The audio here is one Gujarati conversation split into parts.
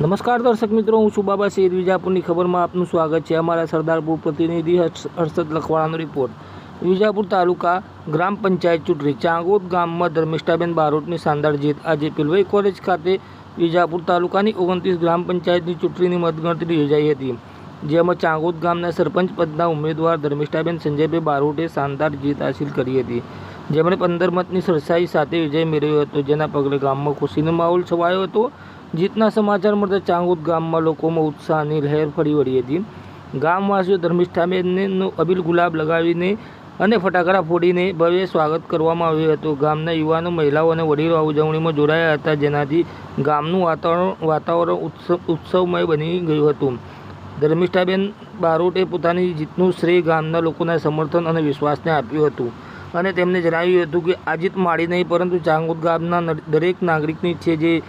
નમસ્કાર દર્શક મિત્રો, હું છું બાબા શેર વિજાપુરની ખબરમાં આપનું સ્વાગત છે. અમારા સરદારપુર પ્રતિનિધિ હર્ષ- હર્ષદ લખવાળાનો રિપોર્ટ વિજાપુર તાલુકા ગ્રામ પંચાયત ચૂંટણી, ચાંગોદ ગામમાં ધર્મિષ્ઠાબેન બારોટની શાનદાર જીત. આજે પિલવાઈ કોલેજ ખાતે વિજાપુર તાલુકાની ઓગણત્રીસ ગ્રામ પંચાયતની ચૂંટણીની મતગણતરી યોજાઈ હતી, જેમાં ચાંગોદ ગામના સરપંચ પદના ઉમેદવાર ધર્મિષ્ઠાબેન સંજયભાઈ બારોટે શાનદાર જીત હાંસિલ કરી હતી. જેમણે પંદર મતની સરસાઈ સાથે વિજય મેળવ્યો હતો, જેના પગલે ગામમાં ખુશીનો માહોલ છવાયો હતો. જીતના સમાચાર મળતા ચાંગોદ ગામમાં લોકોમાં ઉત્સાહની લહેર ફરી વળી હતી ગામવાસીઓ ધર્મિષ્ઠાબેનનું અબીલ ગુલાબ લગાવીને અને ફટાકડા ફોડીને ભવ્ય સ્વાગત કરવામાં આવ્યું હતું. ગામના યુવાનો, મહિલાઓ અને વડીલો ઉજવણીમાં જોડાયા હતા, જેનાથી ગામનું વાતાવરણ વાતાવરણ ઉત્સવ ઉત્સવમય બની ગયું હતું. ધર્મિષ્ઠાબેન બારોટે પોતાની જીતનું શ્રેય ગામના લોકોના સમર્થન અને વિશ્વાસને આપ્યું હતું. અને તેમને જણાવ્યું હતું કે, આ જીત માળી નહીં, પરંતુ ચાંગોદ ગામના દરેક નાગરિકની છે જે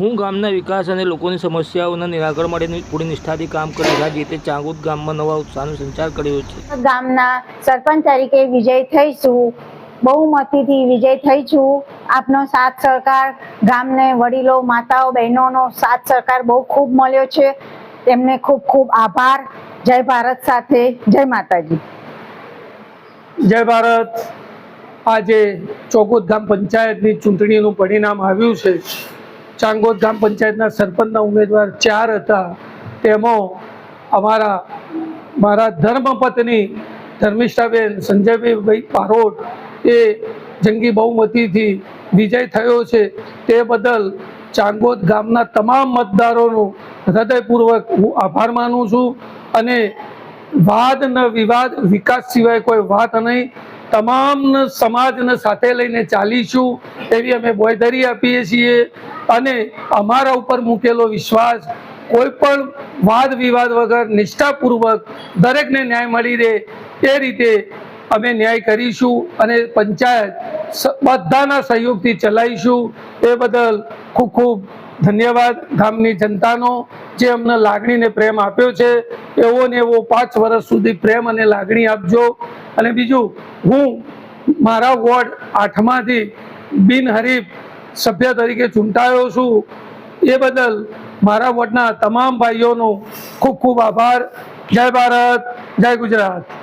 હું ગામના વિકાસ અને લોકોની સમસ્યાઓના નિરાકરણ માટે પૂરી નિષ્ઠાથી કામ કરી રહ્યા જીતે ચાંગોદ ગામમાં નવા ઉત્સાહનો સંચાર કર્યો છે. ગામના સરપંચ તરીકે વિજય થઈશું બહુમતીથી વિજય થઈ છું. આપનો સાથ સરકાર ગામને વડીલો માતાઓ બહેનોનો સાથ સરકાર બહુ ખૂબ મળ્યો છે. તેમને ખૂબ ખૂબ આભાર. જય ભારત સાથે. જય માતાજી. જય ભારત. આજે ચોગોદ ગામ પંચાયતની ચૂંટણીનું પરિણામ આવ્યું છે. ચાંગોદ ગામ પંચાયતના સરપંચના ઉમેદવાર ચાર હતા. તેમાં અમારા મારા ધર્મપત્ની ધર્મિષ્ઠાબેન, સંજયભાઈ પારોટ એ જંગી બહુમતીથી વિજય થયો છે. તે બદલ ચાંગોદ ગામના તમામ મતદારોનો હૃદયપૂર્વક હું આભાર માનું છું અને વાદ ન વિવાદ વિકાસ સિવાય કોઈ વાત નહીં. તમામ સમાજને સાથે લઈને ચાલીશું એવી અમે બોયધરી આપીએ છીએ. અને અમારા ઉપર મૂકેલો વિશ્વાસ કોઈ પણ વાદ વિવાદ વગર નિષ્ઠાપૂર્વક દરેકને ન્યાય મળી રહે એ રીતે અમે ન્યાય કરીશું અને પંચાયત બધાના સહયોગથી ચલાવીશું. એ બદલ ખૂબ ખૂબ ધન્યવાદ ગામની જનતાનો જે અમને લાગણીને પ્રેમ આપ્યો છે. એવો ને એવો પાંચ વર્ષ સુધી પ્રેમ અને લાગણી આપજો. અને બીજું, હું મારા વોર્ડ આઠમાંથી બિનહરીફ સભ્ય તરીકે ચૂંટાયો છું. એ બદલ મારા વોર્ડના તમામ ભાઈઓનો ખૂબ ખૂબ આભાર. જય ભારત, જય ગુજરાત.